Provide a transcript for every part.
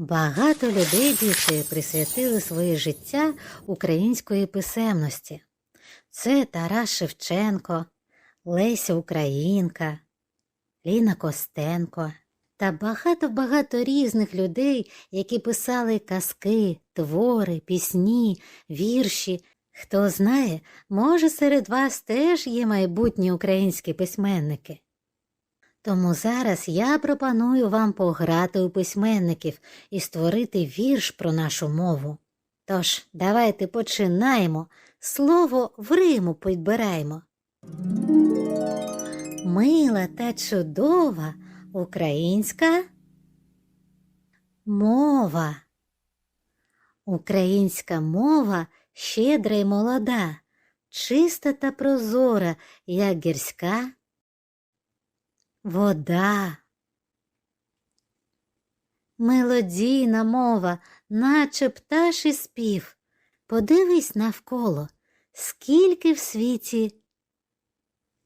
Багато людей діти присвятили своє життя української писемності. Це Тарас Шевченко, Леся Українка, Ліна Костенко та багато-багато різних людей, які писали казки, твори, пісні, вірші. Хто знає, може серед вас теж є майбутні українські письменники. Тому зараз я пропоную вам пограти у письменників і створити вірш про нашу мову. Тож, давайте починаємо, слово в Риму підбираємо. Мила та чудова українська мова. Українська мова щедра й молода, чиста та прозора, як гірська вода. Мелодійна мова, наче пташий спів. Подивись навколо, скільки в світі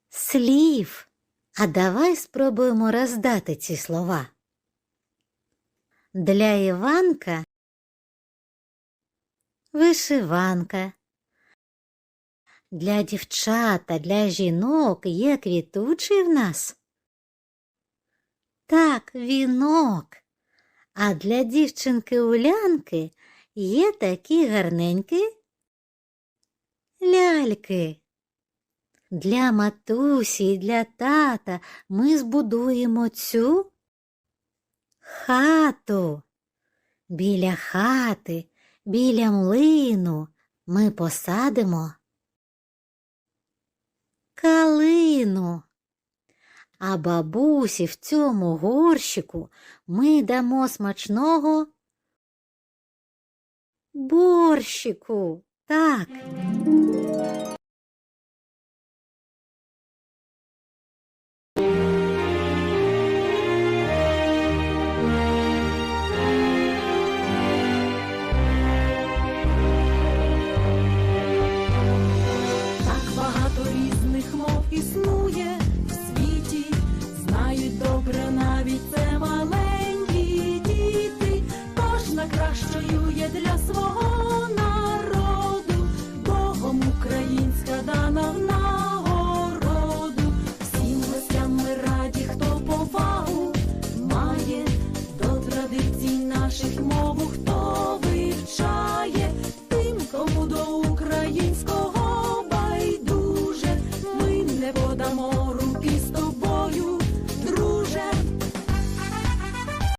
слів. А давай спробуємо роздати ці слова. Для Іванка вишиванка. Для дівчат та для жінок є квітучий в нас. Так, вінок. А для дівчинки Улянки є такі гарненькі ляльки. Для матусі і для тата ми збудуємо цю хату. Біля хати, біля млину ми посадимо калину. А бабусі в цьому горщику ми дамо смачного борщику. Так.